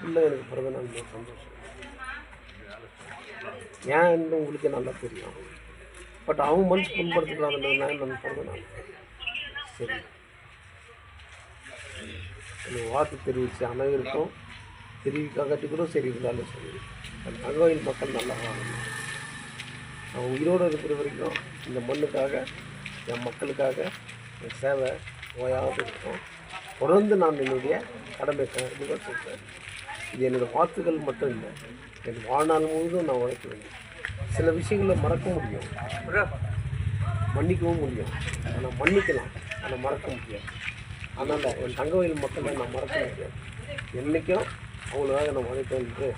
அவங்க எனக்கு பிறந்த நாள் சந்தோஷம். ஏன் உங்களுக்கு நல்லா தெரியும். பட் அவங்க மனசு புண்படுத்திக்கலாம் நம்ம பிறந்த நாள். சரி. எனக்கு வாழ்த்து தெரிவித்த அனைவருக்கும் தெரிவிக்காட்டி கூட சரி இருந்தாலும் சரி. அந்த தங்கோயில் மக்கள் நல்லா வாழணும் நான் உயிரோடு இருக்கிற வரைக்கும் இந்த மண்ணுக்காக என் மக்களுக்காக என் சேவை ஓயாவது இருக்கும். தொடர்ந்து நான் என்னுடைய கடமை கண்டிப்பாக சொல்கிறேன் இது என்னோடய வாழ்த்துக்கள் மட்டும் இல்லை. என் வாழ்நாள் முழுவதும் நான் உழைக்க வேண்டும். சில விஷயங்களை மறக்க முடியும். மன்னிக்கவும் முடியும். ஆனால் மன்னிக்கலாம். ஆனால் மறக்க முடியாது. அதனால் என் தங்கவயல் மக்களை நான் மறக்க முடியாது. என்றைக்கும் அவங்களுக்காக நான் உழைப்பேன் என்று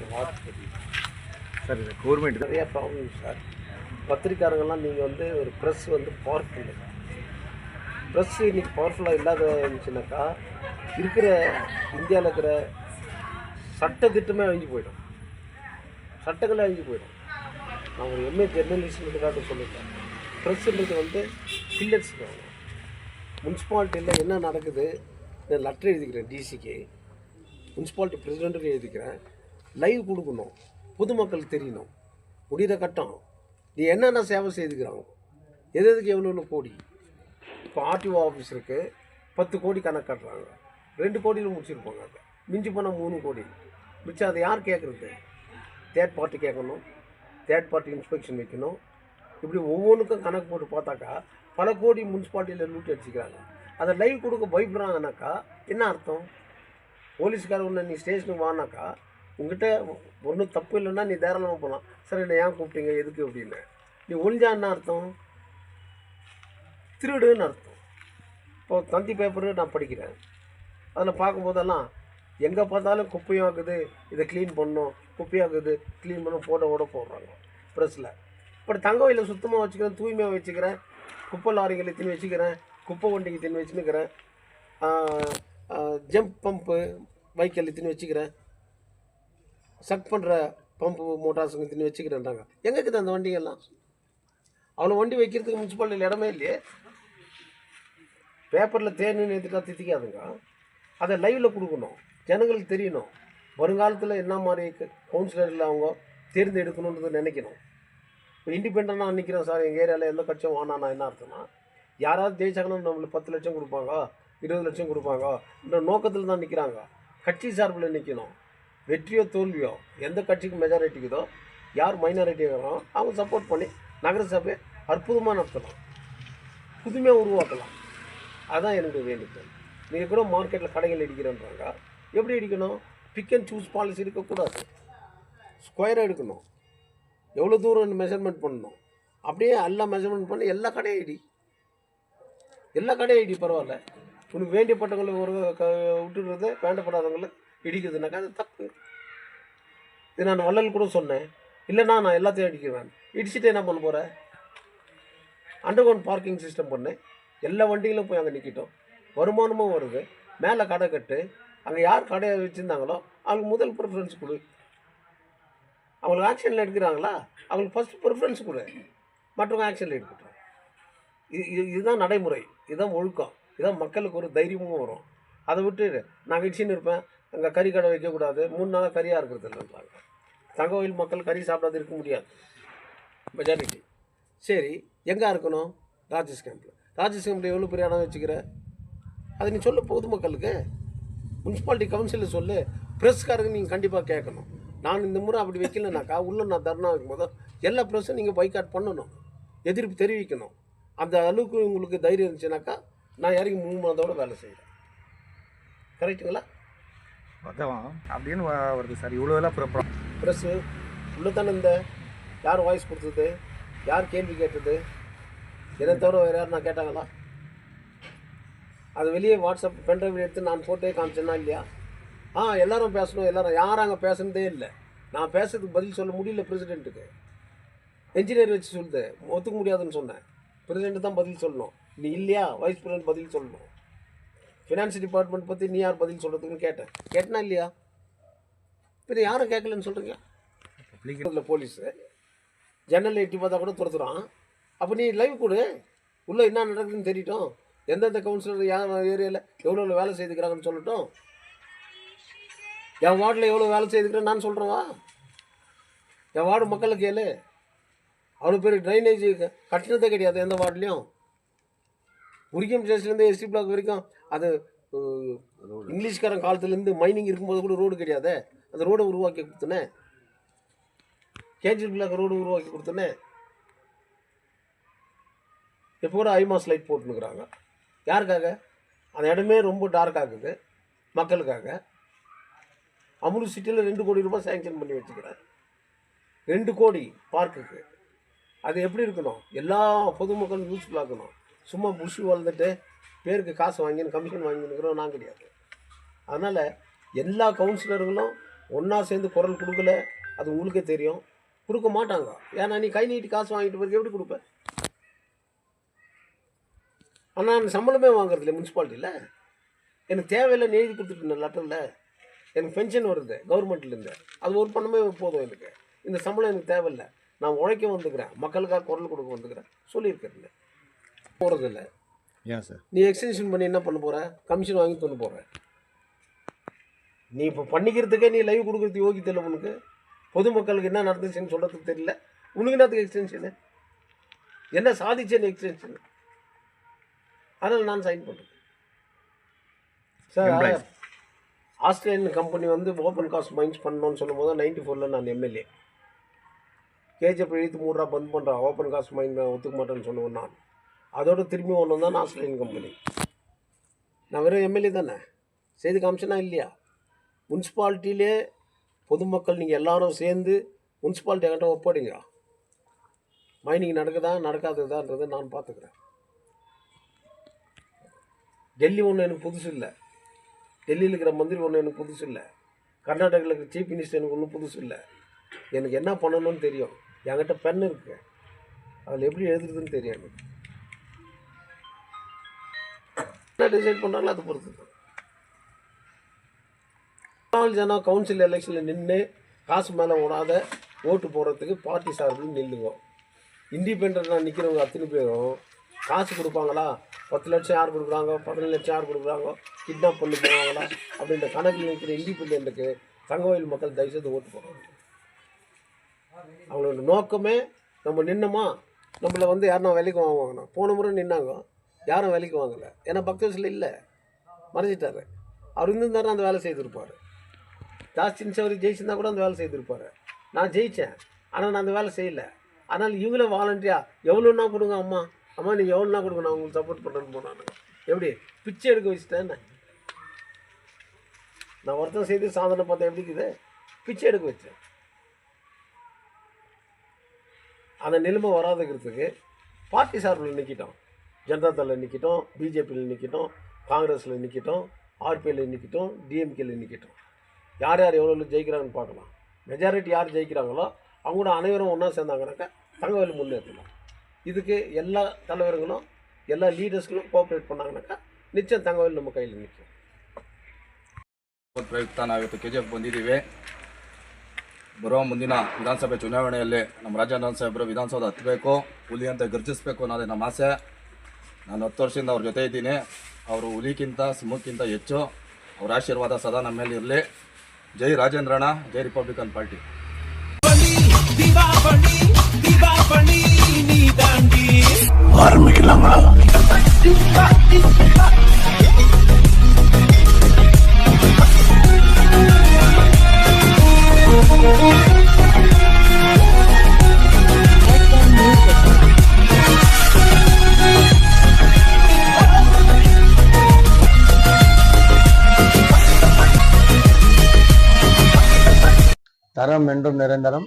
என் வாழ்த்து தெரியும் சார் இது கவர்மெண்ட் நிறைய ப்ராப்ளம் சார். பத்திரிக்காரங்கெல்லாம் நீங்கள் வந்து ஒரு ப்ரெஸ் வந்து பவர்ஃபுல் ப்ரெஸ் இன்னைக்கு பவர்ஃபுல்லாக இல்லாத இருந்துச்சுனாக்கா இருக்கிற இந்தியாவில் இருக்கிற சட்ட திட்டமே அழிஞ்சு போயிடும். சட்டங்களே அழிஞ்சு போயிடும். நான் ஒரு எம்ஏ ஜெர்னலிஸ்ட்டுக்காக சொல்லியிருக்கேன் ப்ரெஸ்ன்றது வந்து பில்லர்ஸ் முன்சிபாலிட்டியில் என்ன நடக்குது? நான் லெட்டர் எழுதிக்கிறேன் டிசிக்கு முன்சிபாலிட்டி பிரசிடென்ட்டுக்கு எழுதிக்கிறேன். லைவ் கொடுக்கணும். பொதுமக்களுக்கு தெரியணும். முடிகிற கட்டம். நீ என்னென்ன சேவை செய்துக்கிறாங்க எது எதுக்கு எவ்வளோ எவ்வளோ கோடி? இப்போ ஆர்டிஓ ஆஃபீஸ் இருக்குது பத்து கோடி கணக்கு கட்டுறாங்க. ரெண்டு கோடியில் முடிச்சிருப்பாங்க அதை மிஞ்சி போனால் மூணு கோடி. மிச்சம் அதை யார் கேட்குறது? தேர்ட் பார்ட்டி கேட்கணும். தேர்ட் பார்ட்டி இன்ஸ்பெக்ஷன் வைக்கணும். இப்படி ஒவ்வொன்றுக்கும் கணக்கு போட்டு பார்த்தாக்கா பல கோடி முனிசிபாலிட்டியில் லூட்டி அடிச்சுக்கிறாங்க. அதை லைவ் கொடுக்க பயப்படுறாங்கனாக்கா என்ன அர்த்தம்? போலீஸ்கார ஒன்று நீ ஸ்டேஷனுக்கு வானாக்கா உங்ககிட்ட ஒன்றும் தப்பு இல்லைன்னா நீ தாராளமாக போகலாம் சார் என்னை ஏன் கூப்பிட்டீங்க? எதுக்கு அப்படின்னு. நீ ஒழிஞ்சா என்ன அர்த்தம்? திருடுன்னு அர்த்தம். இப்போ தந்தி பேப்பரு நான் படிக்கிறேன். அதில் பார்க்கும்போதெல்லாம் எங்கே பார்த்தாலும் குப்பையும் ஆகுது. இதை க்ளீன் பண்ணணும். குப்பையாகுது க்ளீன் பண்ண ஃபோட்டோவோட போடுறாங்க. ப்ரெஸ்ஸில் இப்போ தங்கவையில் சுத்தமாக வச்சுக்கிறேன் தூய்மையாக வச்சுக்கிறேன். குப்பை லாரிகளை தின்னு வச்சுக்கிறேன். குப்பை வண்டிக்கு தின்னு வச்சுன்னுக்கிறேன். ஜம்ப் பம்பு பைக்கில் தின்னு வச்சுக்கிறேன். சக் பண்ணுற பம்பு மோட்டார்ஸுங்க தின்னு வச்சுக்கிறேன்றாங்க. எங்கே இருக்குது அந்த வண்டிகள்லாம்? அவ்வளோ வண்டி வைக்கிறதுக்கு முனிசிபாலிட்டியில் இடமே இல்லையே. பேப்பரில் தேன்னு ஏற்றுட்டா தித்திக்காதுங்க. அதை லைவில் கொடுக்கணும். ஜனங்களுக்கு தெரியணும். வருங்காலத்தில் என்ன மாதிரி கவுன்சிலரில் அவங்க தேர்ந்தெடுக்கணுன்றது நினைக்கணும். இப்போ இண்டிபெண்ட்டாக நிற்கிறோம் சார். எங்கள் ஏரியாவில் எந்த கட்சியும் வாங்கினா என்ன அர்த்தம்னா யாராவது ஜெயிச்சாங்கன்னா நம்மளுக்கு பத்து லட்சம் கொடுப்பாங்க இருபது லட்சம் கொடுப்பாங்க. இந்த நோக்கத்தில் தான் நிற்கிறாங்க கட்சி சார்பில் நிற்கணும் வெற்றியோ தோல்வியோ எந்த கட்சிக்கு மெஜாரிட்டிக்குதோ யார் மைனாரிட்டி இருக்கிறோம் அவங்க சப்போர்ட் பண்ணி நகரசபை அற்புதமாக நடத்தலாம் புதுமையாக உருவாக்கலாம். அதுதான் எனக்கு வேண்டுகோள். நீங்கள் கூட மார்க்கெட்டில் கடைகள் இடிக்கிறேன்றாங்க. எப்படி அடிக்கணும்? பிக் அண்ட் சூஸ் பாலிசி இருக்கக்கூடாது. ஸ்கொயராக எடுக்கணும். எவ்வளோ தூரம் மெஷர்மெண்ட் பண்ணணும்? அப்படியே எல்லாம் மெஷர்மெண்ட் பண்ணி எல்லா கடையும் ஐடி. எல்லா கடையும் ஐடி பரவாயில்ல. உனக்கு வேண்டியப்பட்டவங்களை ஒரு க விட்டுடுறது வேண்டப்படாதவங்களை இடிக்கிறதுனாக்கா அது தப்பு. இது நான் வள்ளல் கூட சொன்னேன். இல்லைனா நான் எல்லாத்தையும் அடிக்கிறேன். இடிச்சுட்டு என்ன பண்ண போகிறேன் அண்டர் கிரவுண்ட் பார்க்கிங் சிஸ்டம் பண்ணேன் எல்லா வண்டிகளும் போய் அங்கே நிற்கிட்டோம் வருமானமும் வருது. மேலே கடை கட்டு. அங்கே யார் கடையை வச்சுருந்தாங்களோ அவங்களுக்கு முதல் ப்ரிஃபரன்ஸ் கொடு. அவங்களுக்கு ஆக்ஷனில் எடுக்கிறாங்களா? அவங்களுக்கு ஃபஸ்ட் ப்ரிஃபரன்ஸ் கொடு. மற்றவங்க ஆக்ஷனில் எடுக்கட்டும். இது இது- இதுதான் நடைமுறை. இதுதான் ஒழுக்கம். இதுதான் மக்களுக்கு ஒரு தைரியமும் வரும். அதை விட்டு நான் இடிச்சுன்னு இருப்பேன். அங்கே கறி கடை வைக்கக்கூடாது. மூணு நாளாக கறியாக இருக்கிறது இல்லைன்றாங்க தங்கவயில் மக்கள் கறி சாப்பிடாது இருக்க முடியாது. மெஜாரிட்டி சரி எங்கே இருக்கணும்? ராஜேஷ் கேம்பில் ராஜேஷ் கேம்பில் எவ்வளோ பெரிய இடம் வச்சுக்கிற? அதை நீ சொல்லு பொதுமக்களுக்கு முனிசிபாலிட்டி கவுன்சிலில் சொல்லு ப்ரெஸ்காரங்க நீங்கள் கண்டிப்பாக கேட்கணும். நான் இந்த முறை அப்படி வைக்கலனாக்கா உள்ள நான் தர்ணா வைக்கும்போது எல்லா ப்ரெஸ்ஸும் நீங்கள் பைக்காட் பண்ணணும். எதிர்ப்பு தெரிவிக்கணும். அந்த அளவுக்கு உங்களுக்கு தைரியம் இருந்துச்சுனாக்கா நான் இறங்கி மூணு வேலை செய்கிறேன் கரெக்டுங்களா அதான். அப்படின்னு வருது சார். இவ்வளோ எல்லாம் அப்புறம் ப்ரெஸ்ஸு உள்ள தானே இந்த யார் வாய்ஸ் கொடுத்தது? யார் கேள்வி கேட்டது? என்னை தவிர வேறு யார் நான் கேட்டாங்களா? அது வெளியே வாட்ஸ்அப் பென்ட்ரைவ் எடுத்து நான் போட்டே காமிச்சேன்னா இல்லையா? ஆ எல்லாரும் பேசணும் எல்லாரும் யாரும் அங்கே பேசுனதே இல்லை. நான் பேசுறதுக்கு பதில் சொல்ல முடியல பிரசிடெண்ட்டுக்கு என்ஜினியர் வச்சு சொல்லுது. ஒத்துக்க முடியாதுன்னு சொன்னேன். பிரசிடெண்ட் தான் பதில் சொல்லணும். நீ இல்லையா? வைஸ் பிரசிடென்ட் பதில் சொல்லணும். ஃபினான்ஸ் டிபார்ட்மெண்ட் பற்றி நீ யார் பதில் சொல்கிறதுக்குன்னு கேட்டேன். கேட்டனா இல்லையா? இப்போ யாரும் கேட்கலன்னு சொல்கிறீங்க பப்ளிக் இதில் போலீஸு ஜன்னல் எட்டி பார்த்தா கூட துரத்துறான். அப்போ நீ லைவ் கொடு. உள்ளே என்ன நடக்குதுன்னு தெரியட்டும் எந்தெந்த கவுன்சிலர் யார் ஏரியாவில் எவ்வளோ எவ்வளோ வேலை செய்துக்கிறாங்கன்னு சொல்லட்டும். என் வார்டில் எவ்வளோ வேலை செய்துக்கிறேன் நான் சொல்கிறேன் என் வார்டு மக்களுக்கு கேளு. அவ்வளோ பேர் ட்ரைனேஜ் கட்டினதே கிடையாது எந்த வார்டுலேயும். முரிக்கம் ஸ்டேஷன்லேருந்து எஸ்டி பிளாக் வரைக்கும் அது இங்கிலீஷ்காரன் காலத்துலேருந்து மைனிங் இருக்கும்போது கூட ரோடு கிடையாது. அந்த ரோடை உருவாக்கி கொடுத்தனே. கேஜி பிளாக் ரோடு உருவாக்கி கொடுத்தனே. இப்போ கூட ஐமாஸ் லைட் போட்டுனுக்குறாங்க யாருக்காக? அந்த இடமே ரொம்ப டார்க் ஆகுது மக்களுக்காக. அமுலு சிட்டியில் ரெண்டு கோடி ரூபாய் சேங்ஷன் பண்ணி வச்சுக்கிறேன் ரெண்டு கோடி பார்க்குக்கு அது எப்படி இருக்கணும்? எல்லா பொதுமக்களும் யூஸ்ஃபுல்லாக இருக்கணும் சும்மா புஷி வளர்ந்துட்டு பேருக்கு காசு வாங்கின்னு கமிஷன் வாங்கினுக்கிறோம் நான் கிடையாது. அதனால் எல்லா கவுன்சிலர்களும் ஒன்றா சேர்ந்து குரல் கொடுக்கல அது உங்களுக்கே தெரியும். கொடுக்க மாட்டாங்க. ஏன்னா நீ கை நீட்டி காசு வாங்கிட்டு பிறகு எப்படி கொடுப்பேன் ஆனால் நான் சம்பளமே வாங்குறதில்ல முனிசிபாலிட்டியில் எனக்கு தேவையில்லை எழுதி கொடுத்துட்டு லெட்டரில் எனக்கு பென்ஷன் வருது கவர்மெண்ட்லேருந்து அது ஒரு பண்ணமே போதும் எனக்கு. இந்த சம்பளம் எனக்கு தேவையில்லை. நான் உழைக்க வந்துக்கிறேன். மக்களுக்காக குரல் கொடுக்க வந்துக்கிறேன். சொல்லியிருக்கிறேன் போகிறதில்ல ஏன் சார்? நீ எக்ஸ்டென்ஷன் பண்ணி என்ன பண்ண போற? கமிஷன் வாங்கி தொண்ணு போற. நீ இப்போ பண்ணிக்கிறதுக்கே நீ லைவ் கொடுக்குறது யோகி தெரியல உனக்கு. பொதுமக்களுக்கு என்ன நடந்துச்சுன்னு சொல்கிறதுக்கு தெரியல. உனக்கு என்னத்துக்கு எக்ஸ்டென்ஷனு என்ன சாதிச்சேன்னு எக்ஸ்டென்ஷன் அதனால் நான் சைன் பண்ணுறேன் சார். ஆஸ்திரேலியன் கம்பெனி வந்து ஓப்பன் காஸ்ட் மைன்ஸ் பண்ணணும்னு சொல்லும் போது நைன்டி ஃபோரில் நான் எம்எல்ஏ கேஜிஎஃப் எழுத்து மூணு ரூபா பந்த் பண்ணுறான் ஓப்பன் காஸ்ட் மைன் ஒத்துக்க மாட்டேன்னு சொன்னவன் நான். அதோட திரும்பி ஒன்று தான் ஆஸ்திரேலியன் கம்பெனி நான் வெறும் எம்எல்ஏ தானே? செய்து காமிச்சனா இல்லையா? முனிசிபாலிட்டியிலே பொதுமக்கள் நீங்கள் எல்லாரும் சேர்ந்து முனிசிபாலிட்டி கிட்ட ஒப்படைங்க. மைனிங் நடக்குதா நடக்காததான்றதை நான் பார்த்துக்கிறேன். டெல்லி ஒன்று எனக்கு புதுசு இல்லை. டெல்லியில் இருக்கிற மந்திரி ஒன்று எனக்கு புதுசு இல்லை. கர்நாடகாவில் இருக்கிற சீஃப் மினிஸ்டர் எனக்கு ஒன்றும் புதுசு இல்லை. எனக்கு என்ன பண்ணணும்னு தெரியும். என்கிட்ட பெண் இருக்கு. அதில் எப்படி எழுதுறதுன்னு தெரியும் எனக்கு. என்ன டிசைட் பண்ணுறாங்களோ அதை பொறுத்து தான். ஜனம் கவுன்சில் எலெக்ஷனில் நின்று காசு மேலே ஓடாத ஓட்டு போடுறதுக்கு பார்ட்டி சார்பில் நில்லுங்க இண்டிபெண்ட்டாக நிற்கிறவங்க அத்தனை பேரும் காசு கொடுப்பாங்களா? பத்து லட்சம் யார் கொடுக்குறாங்க? பதினஞ்சு லட்சம் யார் கொடுக்குறாங்க? கிட்னாப் பண்ணி போவாங்களா? அப்படின்ற கணக்கில் நிற்கிற இண்டிபெண்ட்டுக்கு தங்கவயல் மக்கள் தயவுசெய்து ஓட்டு போடுறாங்க அவங்களோட நோக்கமே நம்ம நின்னோமா? நம்மளை வந்து யாருன்னா வேலைக்கு வாங்குவாங்கண்ணா? போன முறை நின்னாங்க. யாரும் வேலைக்கு வாங்கலை. ஏன்னா பக்தர்ஸில் இல்லை. மறைஞ்சிட்டாரு. அவர் இருந்திருந்தாரு அந்த வேலை செய்திருப்பார். ஜாஸ்தின் சவரி ஜெயிச்சிருந்தா கூட அந்த வேலை செய்திருப்பார். நான் ஜெயித்தேன் ஆனால் நான் அந்த வேலை செய்யலை. அதனால் இவங்களே வாலண்டியா எவ்வளோன்னா கொடுங்க அம்மா. அம்மா நீங்கள் எவ்வளோனா கொடுங்க நான் உங்களுக்கு சப்போர்ட் பண்ணுறேன்னு போனானுங்க எப்படி? பிச்சை எடுக்க வச்சுட்டேன் நான் ஒருத்தன் செய்து சாதனை பார்த்தேன் எப்படி இருக்குது? பிச்சை எடுக்க வச்சேன். அந்த நிலைமை வராதுங்கிறதுக்கு பார்ட்டி சார்பில் நிற்கிட்டோம் ஜனதா தளில் நிற்கிட்டோம் பிஜேபியில் நிற்கிட்டோம் காங்கிரஸில் நிற்கிட்டோம் ஆர்பிஐயில் நிற்கிட்டோம் டிஎம்கேல நிற்கிட்டோம் யார் யார் எவ்வளோ ஜெயிக்கிறாங்கன்னு பார்க்கலாம். மெஜாரிட்டி யார் ஜெயிக்கிறாங்களோ அவங்க கூட அனைவரும் ஒன்றா சேர்ந்தாங்கனாக்கா தங்கவேல் முன்னேற்றலாம் இதுக்கு எல்லா தலைவர்களும் எல்லா லீடர்ஸ்களும் கோஆப்ரேட் பண்ணாங்கனாக்கா நிச்சயம் தங்கவேல் நம்ம கையில் நிற்கும் ಪ್ರಯುಕ್ತ ನಾವಿವತ್ತು ಕೆ ಜಿ ಎಫ್ ಬಂದಿದ್ದೀವಿ ಬರುವ ಮುಂದಿನ ವಿಧಾನಸಭೆ ಚುನಾವಣೆಯಲ್ಲಿ ನಮ್ಮ ರಾಜೇಂದ್ರನ್ ಸಾಹೇಬರು ವಿಧಾನಸೌಧ ಹತ್ತಬೇಕು ಹುಲಿ ಅಂತ ಗರ್ಜಿಸಬೇಕು ಅನ್ನೋದೇ ನಮ್ಮ ಆಸೆ ನಾನು ಹತ್ತು ವರ್ಷದಿಂದ ಅವ್ರ ಜೊತೆ ಇದ್ದೀನಿ ಅವರು ಹುಲಿಗಿಂತ ಸಿಂಹಕ್ಕಿಂತ ಹೆಚ್ಚು ಅವ್ರ ಆಶೀರ್ವಾದ ಸದಾ ನಮ್ಮ ಮೇಲೆ ಇರಲಿ ಜೈ ರಾಜೇಂದ್ರಣ್ಣ ಜೈ ರಿಪಬ್ಲಿಕನ್ ಪಾರ್ಟಿ தீபாவளி தீபாவளி நீ தாண்டி தரம் என்றும் நிரந்தரம்.